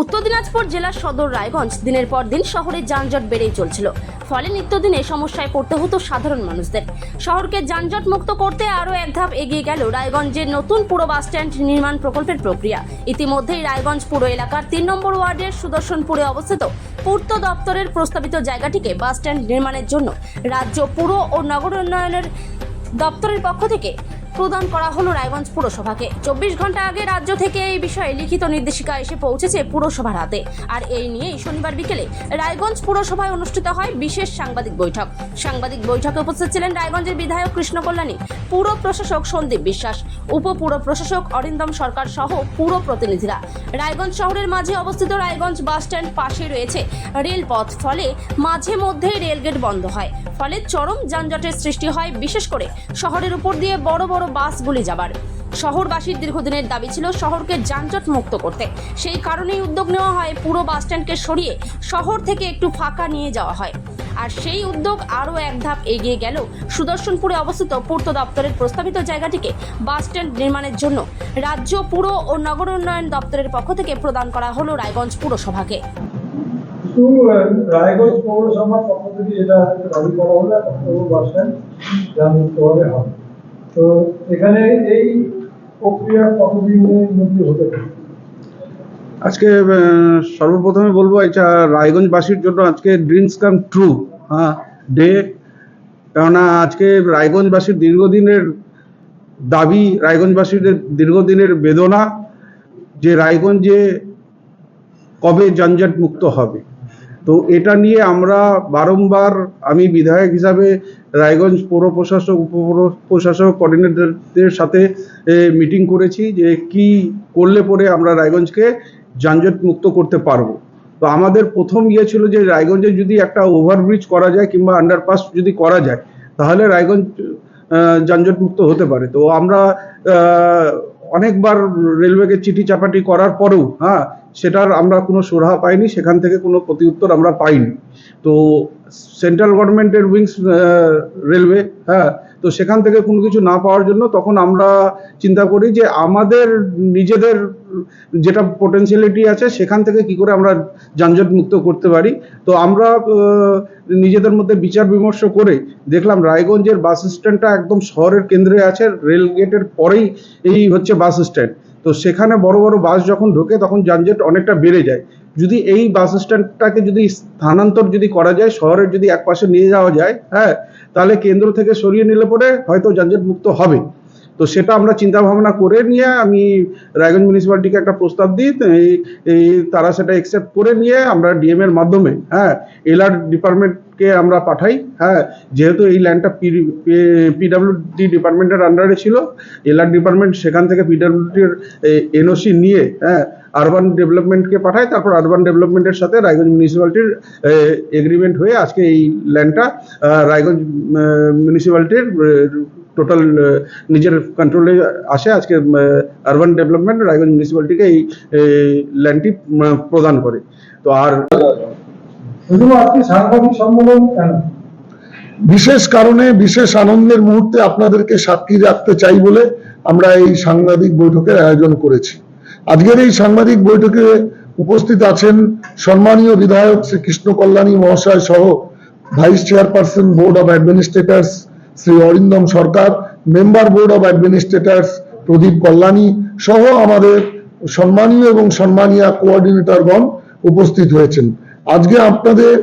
উত্তর দিনাজপুর জেলার সদর রায়গঞ্জ দিনের পর দিন শহরে যানজট বেড়েই চলছিল। ফলে নিত্যদিনে সমস্যায় পড়তে হতো সাধারণ মানুষদের। শহরকে যানজট মুক্ত করতে আরও এক ধাপ এগিয়ে গেল রায়গঞ্জের নতুন পুরো বাসস্ট্যান্ড নির্মাণ প্রকল্পের প্রক্রিয়া। ইতিমধ্যেই রায়গঞ্জ পুর এলাকার তিন নম্বর ওয়ার্ডের সুদর্শনপুরে অবস্থিত পূর্ত দপ্তরের প্রস্তাবিত জায়গাটিকে বাসস্ট্যান্ড নির্মাণের জন্য রাজ্য পুর ও নগর উন্নয়নের দপ্তরের পক্ষ থেকে প্রদান করা হলো রায়গঞ্জ পুরসভাকে। চব্বিশ ঘণ্টা আগে রাজ্য থেকে এই বিষয়ে লিখিত নির্দেশিকা এসে পৌঁছেছে পুরসভার হাতে। আর এই নিয়েই শনিবার বিকেলে রায়গঞ্জ পুরসভায় অনুষ্ঠিত হয় বিশেষ সাংবাদিক বৈঠক। সাংবাদিক বৈঠকে উপস্থিত ছিলেন রায়গঞ্জের বিধায়ক কৃষ্ণ কল্যাণী, পুর প্রশাসক সন্দীপ বিশ্বাস, উপ পুর প্রশাসক অরিন্দম সরকার সহ পুর প্রতিনিধিরা। রায়গঞ্জ শহরের মাঝে অবস্থিত রায়গঞ্জ বাসস্ট্যান্ড পাশে রয়েছে রেলপথ। ফলে মাঝে মধ্যেই রেলগেট বন্ধ হয়। ফলে চরম যানজটের সৃষ্টি হয়। বিশেষ করে শহরের উপর দিয়ে বড় বড় বাসগুলি যাবার। শহরবাসীর দীর্ঘদিনের দাবি ছিল শহরকে যানজট মুক্ত করতে। সেই কারণেই উদ্যোগ নেওয়া হয় পুরো বাসস্ট্যান্ডকে সরিয়ে শহর থেকে একটু ফাঁকা নিয়ে যাওয়া হয়। আর সেই উদ্যোগ আরও এক ধাপ এগিয়ে গেল। সুদর্শনপুরে অবস্থিত পূর্ত দপ্তরের প্রস্তাবিত জায়গাটিকে বাসস্ট্যান্ড নির্মাণের জন্য রাজ্য, পুর ও নগর উন্নয়ন দপ্তরের পক্ষ থেকে প্রদান করা হলো রায়গঞ্জ পুরসভাকে। রায়গঞ্জ পৌরসভার পক্ষ থেকে যেটা দাবি করা হলো বাস স্ট্যান্ড যানমুক্তভাবে হবে তো এখানে এই প্রক্রিয়া কতদিনের মধ্যে হতে পারে? আজকে সর্বপ্রথমে বলব, এটা রায়গঞ্জবাসীর জন্য আজকে ড্রিমস কাম ট্রু হ্যাঁ ডে। কেননা আজকে রায়গঞ্জবাসীর দীর্ঘদিনের দাবি রায়গঞ্জবাসীর দীর্ঘদিনের বেদনা যে রায়গঞ্জে কবে যানজট মুক্ত হবে। তো এটা নিয়ে আমরা বারংবার আমি বিধায়ক হিসাবে রায়গঞ্জ পৌর প্রশাসক উপপৌর প্রশাসক কোঅর্ডিনেটরদের সাথে মিটিং করেছি যে কি করলে পরে আমরা রায়গঞ্জকে যানজট মুক্ত করতে পারব। তো আমাদের প্রথম ইয়ে ছিল যে রায়গঞ্জে যদি একটা ওভারব্রিজ করা যায় কিংবা আন্ডারপাস যদি করা যায়, তাহলে রায়গঞ্জ যানজট মুক্ত হতে পারে। তো আমরা অনেকবার রেলওয়েকে চিঠি চাপাটি করার পরেও হ্যাঁ সেটার আমরা কোনো সুরাহা পাইনি, সেখান থেকে কোনো প্রতিউত্তর আমরা পাইনি। তো, সেন্ট্রাল গভর্নমেন্টের উইংস রেলওয়ে হ্যাঁ তো সেখান থেকে কোনো কিছু না পাওয়ার জন্য তখন আমরা চিন্তা করি যে আমাদের নিজেদের যেটা পোটেন্সিয়ালিটি আছে সেখান থেকে কি করে আমরা যানজট মুক্ত করতে পারি। তো আমরা নিজেদের মধ্যে বিচার বিমর্শ করে দেখলাম রায়গঞ্জের বাস স্ট্যান্ডটা একদম শহরের কেন্দ্রে আছে, রেল গেটের পরেই এই হচ্ছে বাস স্ট্যান্ড। তো সেখানে বড় বড় বাস যখন ঢোকে তখন যানজট অনেকটা বেড়ে যায়। যদি এই বাস স্ট্যান্ডটাকে যদি স্থানান্তর যদি করা যায়, শহরের যদি এক পাশে নিয়ে যাওয়া যায় হ্যাঁ তাহলে কেন্দ্র থেকে সরিয়ে নিলে পরে হয়তো যানজট মুক্ত হবে। তো সেটা আমরা চিন্তা ভাবনা করে নিয়ে আমি রায়গঞ্জ মিউনিসিপ্যালিটিকে একটা প্রস্তাব দিই এই তারা সেটা একসেপ্ট করে নিয়ে আমরা ডিএম এর মাধ্যমে হ্যাঁ এলআর ডিপার্টমেন্টকে আমরা পাঠাই হ্যাঁ যেহেতু এই ল্যান্ডটা পিডাব্লিউডি ডিপার্টমেন্টের আন্ডারে ছিল এলআর ডিপার্টমেন্ট সেখান থেকে পিডাব্লিউডির এনওসি নিয়ে হ্যাঁ আরবান ডেভেলপমেন্টকে পাঠায়, তারপর আরবান ডেভেলপমেন্টের সাথে রায়গঞ্জ মিউনিসিপ্যালিটির এগ্রিমেন্ট হয়ে আজকে এই ল্যান্ডটা রায়গঞ্জ মিউনিসিপ্যালিটির টোটাল নিজের কন্ট্রোলে আসে আজকে আরবান ডেভেলপমেন্ট রায়গঞ্জ মিউনিসিপ্যালিটিকে এই ল্যান্ডটি প্রদান করে। তো আর বিশেষ কারণে বিশেষ আনন্দের মুহূর্তে আপনাদেরকে সাক্ষী রাখতে চাই বলে আমরা এই সাংবাদিক বৈঠকের আয়োজন করেছি। আজকের এই সাংবাদিক বৈঠকে উপস্থিত আছেন সম্মানীয় বিধায়ক শ্রী কৃষ্ণ কল্যাণী মহাশয় সহ vice chairperson board of administrators Shri Arindam Sarkar, member board of administrators Pradip Kalyani সহ আমাদের সম্মানীয় এবং সম্মানীয় কোঅর্ডিনেটরগণ উপস্থিত হয়েছেন। আজকে আপনাদের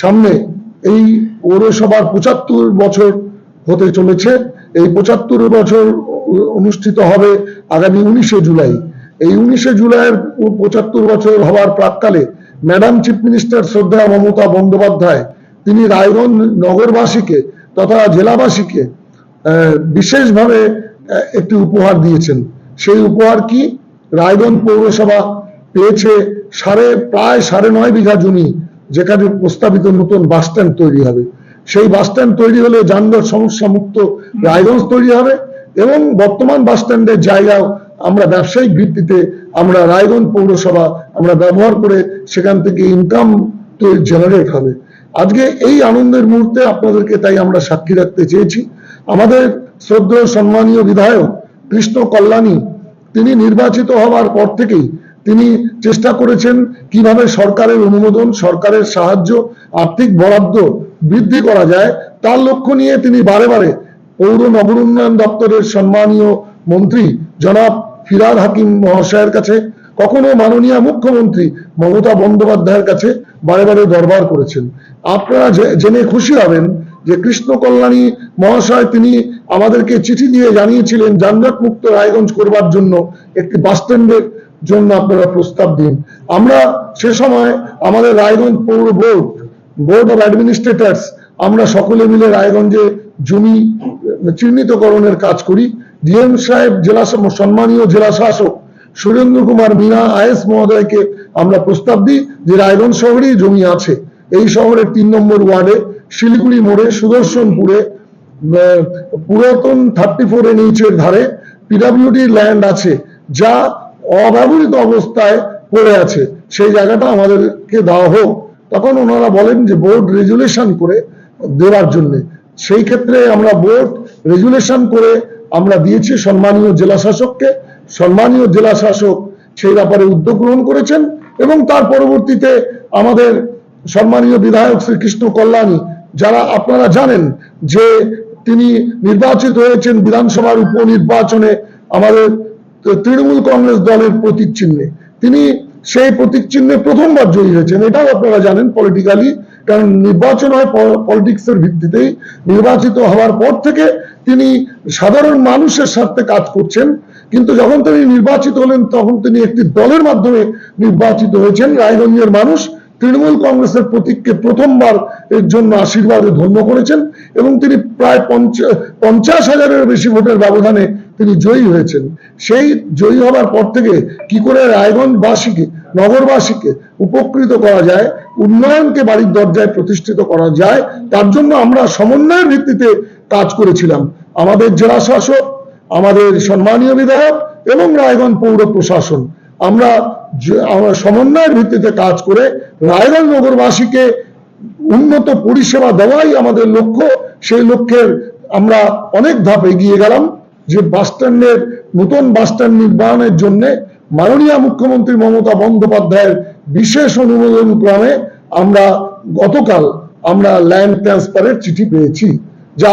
সামনে এই পৌরসভার পঁচাত্তর বছর হতে চলেছে। এই পঁচাত্তর বছর অনুষ্ঠিত হবে আগামী উনিশে জুলাই। এই উনিশে জুলাইয়ের পঁচাত্তর বছর হওয়ার প্রাককালে ম্যাডাম চিফ মিনিস্টার শ্রদ্ধা মমতা বন্দ্যোপাধ্যায়, তিনি রায়গঞ্জ নগরবাসীকে তথা জেলাবাসীকে বিশেষভাবে একটি উপহার দিয়েছেন। সেই উপহার কি? রায়গঞ্জ পৌরসভা পেয়েছে সাড়ে, প্রায় সাড়ে নয় বিঘা জমি, যেখানে প্রস্তাবিত নতুন বাস স্ট্যান্ড তৈরি হবে। সেই বাস স্ট্যান্ড তৈরি হলে যানজট সমস্যা মুক্ত রায়গঞ্জ তৈরি হবে এবং বর্তমান বাস স্ট্যান্ডের জায়গাও আমরা ব্যবসায়িক ভিত্তিতে আমরা রায়গঞ্জ পৌরসভা আমরা ব্যবহার করে সেখান থেকে ইনকাম জেনারেট হবে। আজকে এই আনন্দের মুহূর্তে আপনাদেরকে তাই আমরা সাক্ষী রাখতে চেয়েছি। আমাদের শ্রদ্ধেয় সম্মানীয় বিধায়ক কৃষ্ণ কল্যাণী, তিনি নির্বাচিত হওয়ার পর থেকেই তিনি চেষ্টা করেছেন কীভাবে সরকারের অনুমোদন, সরকারের সাহায্য, আর্থিক বরাদ্দ বৃদ্ধি করা যায়। তার লক্ষ্য নিয়ে তিনি বারে বারে পৌর নগর উন্নয়ন দপ্তরের সম্মানীয় মন্ত্রী জনাব ফিরাদ হাকিম মহাশয়ের কাছে কখনো মাননীয় মুখ্যমন্ত্রী মমতা বন্দ্যোপাধ্যায়ের কাছে বারে বারে দরবার করেছেন। আপনারা জেনে খুশি হবেন যে কৃষ্ণ কল্যাণী মহাশয় তিনি আমাদেরকে চিঠি দিয়ে জানিয়েছিলেন, যানজট মুক্ত রায়গঞ্জ করবার জন্য একটি বাস স্ট্যান্ডের জন্য আপনারা প্রস্তাব দিন। আমরা সে সময় আমাদের রায়গঞ্জ পৌর বোর্ড বোর্ড অফ অ্যাডমিনিস্ট্রেটার্স, আমরা সকলে মিলে রায়গঞ্জে জমি চিহ্নিতকরণের কাজ করি। ডিএম সাহেব জেলা সম্মানীয় জেলা শাসক সুরেন্দ্র কুমার মিনা আইএস মহোদয়কে আমরা প্রস্তাব দিই যে রায়গঞ্জ শহরেই জমি আছে। এই শহরের তিন নম্বর ওয়ার্ডে শিলিগুড়ি মোড়ে সুদর্শনপুরে পুরাতন থার্টি ফোর এর ধারে পিডাব্লিউডি ল্যান্ড আছে, যা অব্যবহৃত অবস্থায় পড়ে আছে। সেই জায়গাটা আমাদেরকে দেওয়া হোক। তখন ওনারা বলেন যে বোর্ড রেজুলেশন করে দেওয়ার জন্য। সেই ক্ষেত্রে আমরা বোর্ড রেজুলেশন করে আমরা দিয়েছি। সম্মানীয় জেলা শাসককে সম্মানীয় জেলা শাসক সেই ব্যাপারে উদ্যোগ গ্রহণ করেছেন এবং তার পরবর্তীতে আমাদের সম্মানীয় বিধায়ক শ্রীকৃষ্ণ কল্যাণী, যারা আপনারা জানেন যে তিনি নির্বাচিত হয়েছেন বিধানসভার উপনির্বাচনে আমাদের তৃণমূল কংগ্রেস দলের প্রতীক চিহ্নে তিনি সেই প্রতীক চিহ্নে প্রথমবার জয়ী হয়েছেন, এটাও আপনারা জানেন পলিটিক্যালি কারণ নির্বাচন হয় পলিটিক্স এর ভিত্তিতেই। নির্বাচিত হওয়ার পর থেকে তিনি সাধারণ মানুষের স্বার্থে কাজ করছেন। কিন্তু যখন তিনি নির্বাচিত হলেন, তখন তিনি একটি দলের মাধ্যমে নির্বাচিত হয়েছেন। রায়গঞ্জের মানুষ তৃণমূল কংগ্রেসের প্রতীককে প্রথমবার এর জন্য আশীর্বাদে ধন্য করেছেন এবং তিনি প্রায় পঞ্চাশ হাজারের বেশি ভোটের ব্যবধানে তিনি জয়ী হয়েছেন। সেই জয়ী হবার পর থেকে কি করে রায়গঞ্জবাসীকে, নগরবাসীকে উপকৃত করা যায়, উন্নয়নকে বাড়ির দরজায় প্রতিষ্ঠিত করা যায়, তার জন্য আমরা সমন্বয়ের ভিত্তিতে কাজ করেছিলাম। আমাদের জেলা শাসক আমাদের সম্মানীয় বিধায়ক এবং রায়গঞ্জ পৌর প্রশাসন। আমরা আমরা সমন্বয়ের ভিত্তিতে কাজ করে রায়গঞ্জ নগরবাসীকে উন্নত পরিষেবা দেওয়াই আমাদের লক্ষ্য। সেই লক্ষ্যের আমরা অনেক ধাপ এগিয়ে গেলাম। যে বাস স্ট্যান্ডের নতুন বাস স্ট্যান্ড নির্মাণের জন্য মাননীয় মুখ্যমন্ত্রী মমতা বন্দ্যোপাধ্যায়ের বিশেষ অনুমোদন ক্রমে আমরা গতকাল আমরা ল্যান্ড ট্রান্সফারের চিঠি পেয়েছি। যা